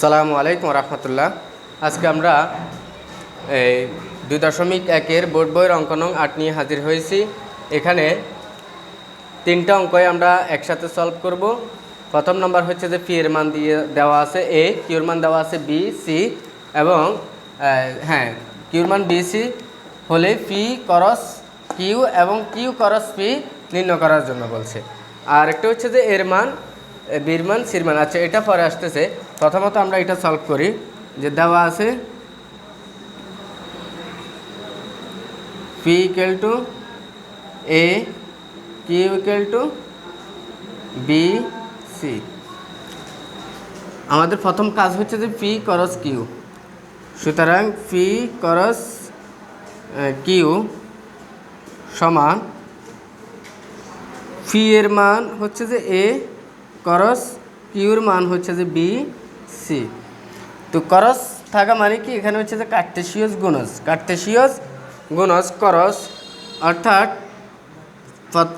সালামু আলাইকুম রহমতুল্লাহ। আজকে আমরা এই দুই দশমিক একের বোর্ড বইয়ের অঙ্ক নং আট নিয়ে হাজির হয়েছি। এখানে তিনটা অঙ্কই আমরা একসাথে সলভ করব। প্রথম নম্বর হচ্ছে যে পি এর মান দিয়ে দেওয়া আছে এ, কিউর মান দেওয়া আছে বি, সি এবং হ্যাঁ কিউর মান বি, সি হলে পি করস কিউ এবং কিউ করস পি নির্ণয় করার জন্য বলছে। আর একটা হচ্ছে যে এর মান এ, বির মান সির মান আচ্ছা এটা পরে আসতেছে। প্রথমত আমরা এটা সলভ করি যে দেওয়া আছে P equal to A Q equal to B C আমাদের প্রথম কাজ হচ্ছে যে পি করস কিউ সুতরাং পি করস কিউ সমান ফি এর মান হচ্ছে যে এ করস কিউর মান হচ্ছে যে বি সি তো করস থাকা মানে কি? এখানে হচ্ছে যে কার্টেশিয়াস গুণজ কার্টেশিয়াস গুণজ করস। অর্থাৎ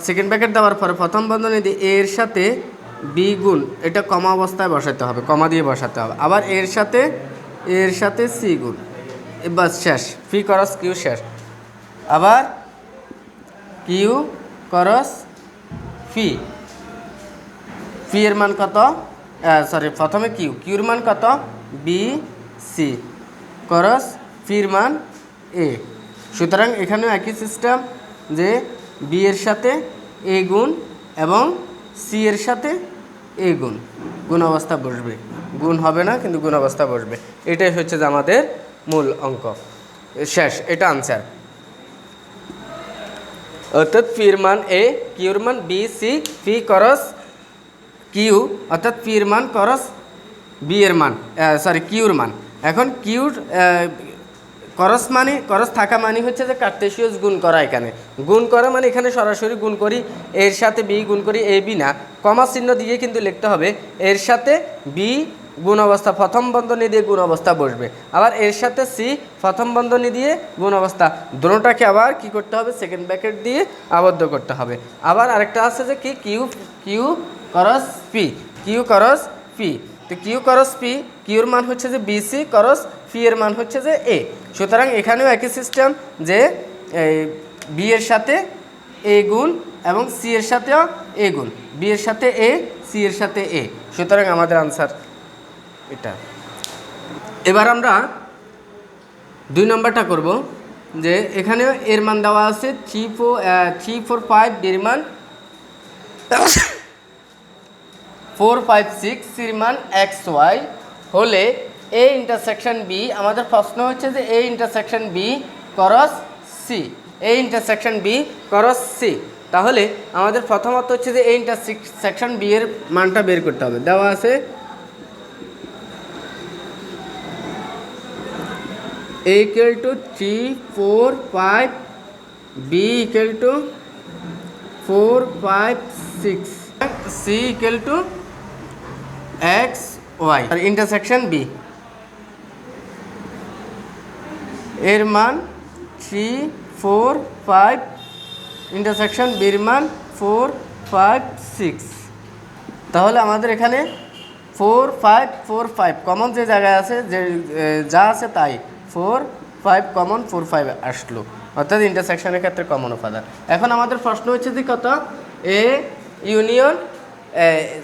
সেকেন্ড ব্যাকেট দেওয়ার পরে প্রথম বন্ধনী দিয়ে এর সাথে বি গুণ, এটা কমা অবস্থায় বসাতে হবে, কমা দিয়ে বসাতে হবে। আবার এর সাথে এর সাথে সি গুণ। বাস শেষ। ফি করস কিউ শেষ। আবার কিউ করস ফি ফি এর মান কত? সরি প্রথমে কিউ কিউর মান কত? বি সি করস ফির মান এ সুতরাং এখানেও একই সিস্টেম যে বি এর সাথে এ গুণ এবং সি এর সাথে এ গুণ। গুণ অবস্থা বসবে। গুণ হবে না, কিন্তু গুণ অবস্থা বসবে। এটাই হচ্ছে যে আমাদের মূল অঙ্ক। শেষ, এটা আনসার অর্থাৎ ফির মান এ কিউর মান বি সি ফি করস কিউ, অর্থাৎ পির মান করস বি এর মান সরি কিউর মান। এখন কিউর করস মানে করস থাকা মানে হচ্ছে যে কার্টেশিয়াস গুণ করা এখানে। গুণ করা মানে এখানে সরাসরি গুণ করি, এর সাথে বি গুণ করি, এ, বি না। কমা চিহ্ন দিয়ে কিন্তু লিখতে হবে, এর সাথে বি গুণ অবস্থা, প্রথম বন্ধনী দিয়ে গুণ অবস্থা বসবে। আবার এর সাথে সি, প্রথম বন্ধনী দিয়ে গুণ অবস্থা। দুটোটাকে আবার কি করতে হবে? সেকেন্ড ব্র্যাকেট দিয়ে আবদ্ধ করতে হবে। আবার আরেকটা আছে যে কি? Q Q cross P. Q cross P. তো কিউ করস পি, কিউর মান হচ্ছে যে বিসি করস পি এর মান হচ্ছে যে এ। সুতরাং এখানেও একই সিস্টেম যে বি এর সাথে এ গুণ এবং সি এর সাথেও এ গুণ। বি এর সাথে এ, সি এর সাথে এ। সুতরাং আমাদের আনসার এটা। এবার আমরা দুই নম্বরটা করব, যে এখানে এর মান দেওয়া আছে three four three four five এর মান ফোর ফাইভ সিক্স সির মান এক্স ওয়াই হলে এ ইন্টারসেকশন বি আমাদের প্রশ্ন হচ্ছে যে A intersection B cross C A intersection B cross C তাহলে আমাদের প্রথমত হচ্ছে যে এই ইন্টারসেকশন বি এর মানটা বের করতে হবে। দেওয়া আছে a equal to 3 4 5 b equal to 4 5 6 c equal to x, y, আর ইন্টারসেকশন b. এর মান 3 4 5 ইন্টারসেকশন এর মান 4 5 6 তাহলে আমাদের এখানে four five four five common যে জায়গায় আছে, যে যা আছে তাই। Four five common four five আসলো। অর্থাৎ ইন্টারসেকশনের ক্ষেত্রে কমন উপাদান এখন আমাদের প্রশ্ন হচ্ছে যে কত? A union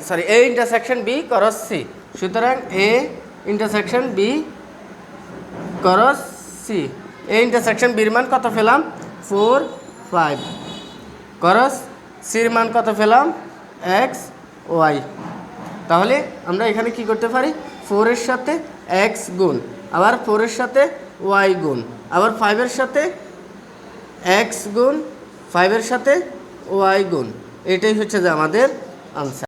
sorry A intersection B cross C সুতরাং A intersection B cross C A intersection বির মান কত পেলাম? ফোর ফাইভ করস সির মান কত পেলাম? এক্স ওয়াই তাহলে আমরা এখানে কি করতে পারি? ফোরের সাথে এক্স গুণ, আবার ফোরের সাথে ওয়াই গুণ, আবার ফাইভের সাথে এক্স গুণ ফাইভের সাথে ওয়াই গুণ। এটাই হচ্ছে যে আমাদের আনসার